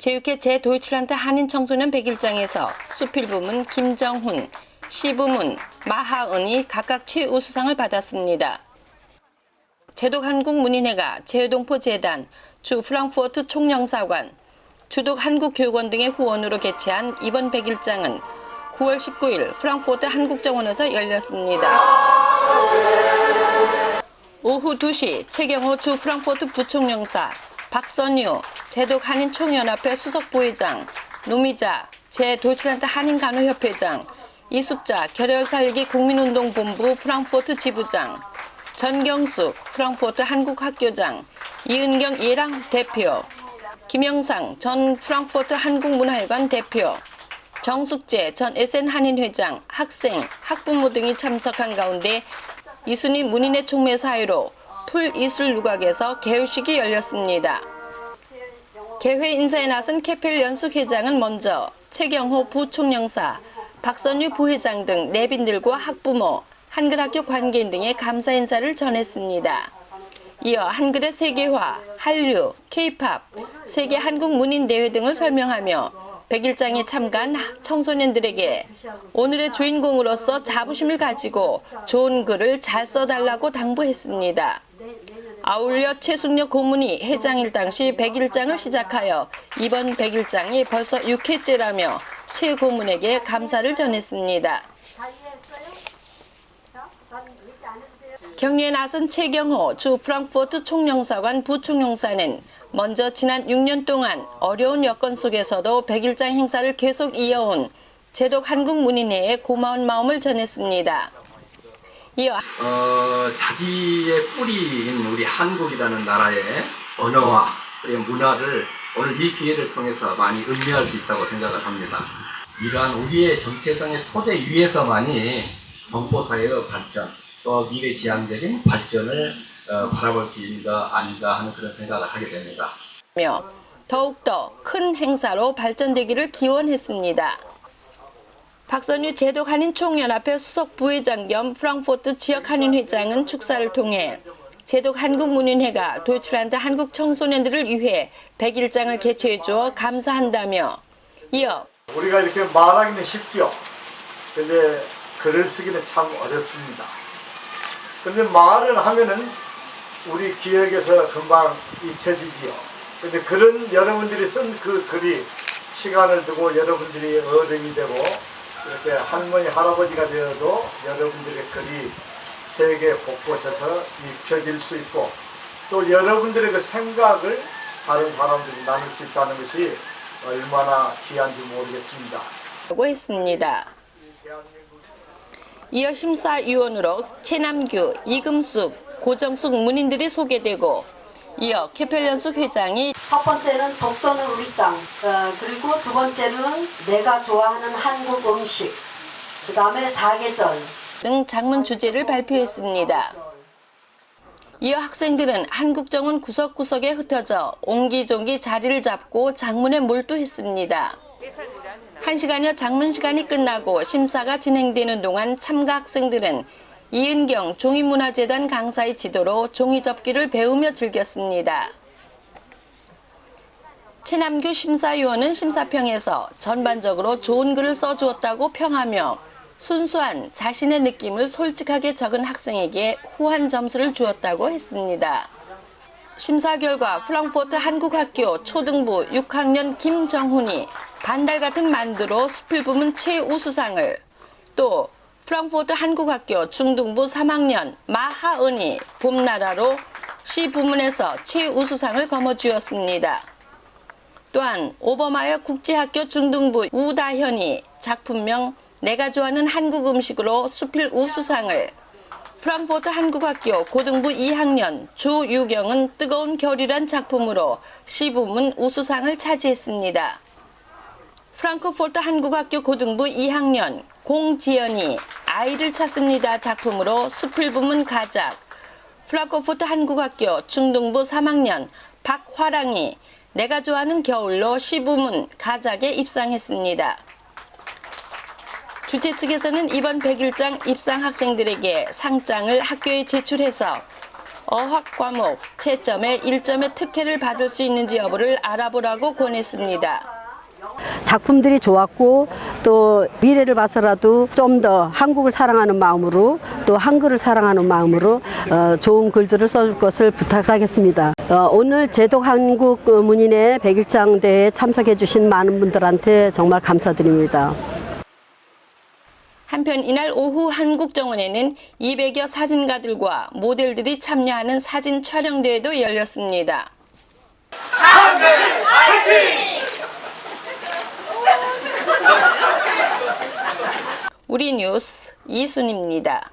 체육회 제도이칠란트 한인 청소년 101장에서 수필 부문 김정훈, 시 부문 마하은이 각각 최우수상을 받았습니다. 제독 한국문인회가 제동포 재단, 주 프랑크푸르트 총영사관, 주독 한국교육원 등의 후원으로 개최한 이번 101장은 9월 19일 프랑크푸르트 한국정원에서 열렸습니다. 오후 2시 최경호 주 프랑크푸르트 부총영사, 박선유 제독 한인총연합회 수석부회장, 노미자 제도이칠란트 한인간호협회장, 이숙자 결혈살기 국민운동본부 프랑크푸르트 지부장, 전경숙 프랑크푸르트 한국학교장, 이은경 예랑 대표, 김영상 전 프랑크푸르트 한국문화회관 대표, 정숙재 전 SN 한인회장, 학생, 학부모 등이 참석한 가운데 이순희 문인의 총매 사회로 풀 이술 유곽에서 개회식이 열렸습니다. 개회 인사에 나선 캐펠 연숙 회장은 먼저 최경호 부총영사, 박선유 부회장 등 내빈들과 학부모, 한글학교 관계인 등의 감사 인사를 전했습니다. 이어 한글의 세계화, 한류, 케이팝, 세계 한국 문인 대회 등을 설명하며 백일장에 참가한 청소년들에게 오늘의 주인공으로서 자부심을 가지고 좋은 글을 잘 써달라고 당부했습니다. 아울러 최순혁 고문이 회장일 당시 101장을 시작하여 이번 101장이 벌써 6회째라며 최 고문에게 감사를 전했습니다. 격리에 나선 최경호 주 프랑크푸르트 총영사관 부총영사는 먼저 지난 6년 동안 어려운 여건 속에서도 101장 행사를 계속 이어온 제독 한국문인회에 고마운 마음을 전했습니다. 이어 어, 자기의 뿌리인 우리 한국이라는 나라의 언어와 문화를 오늘 이 기회를 통해서 많이 음미할 수 있다고 생각을 합니다. 이러한 우리의 정체성의 토대 위에서만이 동포사회의 발전, 또 미래 지향적인 발전을 어, 바라볼 수 있는 거 아닌가 하는 그런 생각을 하게 됩니다. 며 더욱더 큰 행사로 발전되기를 기원했습니다. 박선유 제독 한인 총연합회 수석 부회장 겸 프랑크푸르트 지역 한인 회장은 축사를 통해 제독 한국문인회가 도이칠란드 한국 청소년들을 위해 101장을 개최해 주어 감사한다며 이어 우리가 이렇게 말하기는 쉽죠. 근데 글을 쓰기는 참 어렵습니다. 근데 말을 하면은 우리 기억에서 금방 잊혀지지요. 근데 글은 여러분들이 쓴 그 글이 시간을 두고 여러분들이 어른이 되고 이렇게 할머니, 할아버지가 되어도 여러분들의 글이 세계 곳곳에서 입혀질 수 있고 또 여러분들의 그 생각을 다른 사람들이 나눌 수 있다는 것이 얼마나 귀한지 모르겠습니다. 라고 했습니다. 이어 심사위원으로 최남규, 이금숙, 고정숙 문인들이 소개되고 이어 캐펠연숙 회장이 첫 번째는 독도는 우리 땅, 어, 그리고 두 번째는 내가 좋아하는 한국 음식, 그 다음에 사계절, 등 장문 주제를 발표했습니다. 이어 학생들은 한국정원 구석구석에 흩어져 옹기종기 자리를 잡고 장문에 몰두했습니다. 한 시간여 장문 시간이 끝나고 심사가 진행되는 동안 참가 학생들은 이은경 종이문화재단 강사의 지도로 종이 접기를 배우며 즐겼습니다. 최남규 심사위원은 심사평에서 전반적으로 좋은 글을 써주었다고 평하며 순수한 자신의 느낌을 솔직하게 적은 학생에게 후한 점수를 주었다고 했습니다. 심사 결과 프랑크푸르트 한국학교 초등부 6학년 김정훈이 반달 같은 만두로 수필 부문 최우수상을 또 프랑크푸르트 한국학교 중등부 3학년 마하은이 봄나라로 시 부문에서 최우수상을 거머쥐었습니다. 또한 오버마이어 국제학교 중등부 우다현이 작품명 내가 좋아하는 한국 음식으로 수필 우수상을 프랑크푸르트 한국학교 고등부 2학년 조유경은 뜨거운 겨울이란 작품으로 시부문 우수상을 차지했습니다. 프랑크푸르트 한국학교 고등부 2학년 공지연이 아이를 찾습니다 작품으로 수필 부문 가작 프랑크푸르트 한국학교 중등부 3학년 박화랑이 내가 좋아하는 겨울로 시부문 가작에 입상했습니다. 주최 측에서는 이번 101장 입상 학생들에게 상장을 학교에 제출해서 어학 과목 채점에 1점의 특혜를 받을 수 있는지 여부를 알아보라고 권했습니다. 작품들이 좋았고 또 미래를 봐서라도 좀 더 한국을 사랑하는 마음으로 또 한글을 사랑하는 마음으로 어, 좋은 글들을 써줄 것을 부탁하겠습니다. 어, 오늘 제독 한국 문인의 백일장 대회에 참석해 주신 많은 분들한테 정말 감사드립니다. 한편 이날 오후 한국정원에는 200여 사진가들과 모델들이 참여하는 사진 촬영 대회도 열렸습니다. 우리 뉴스 이순입니다.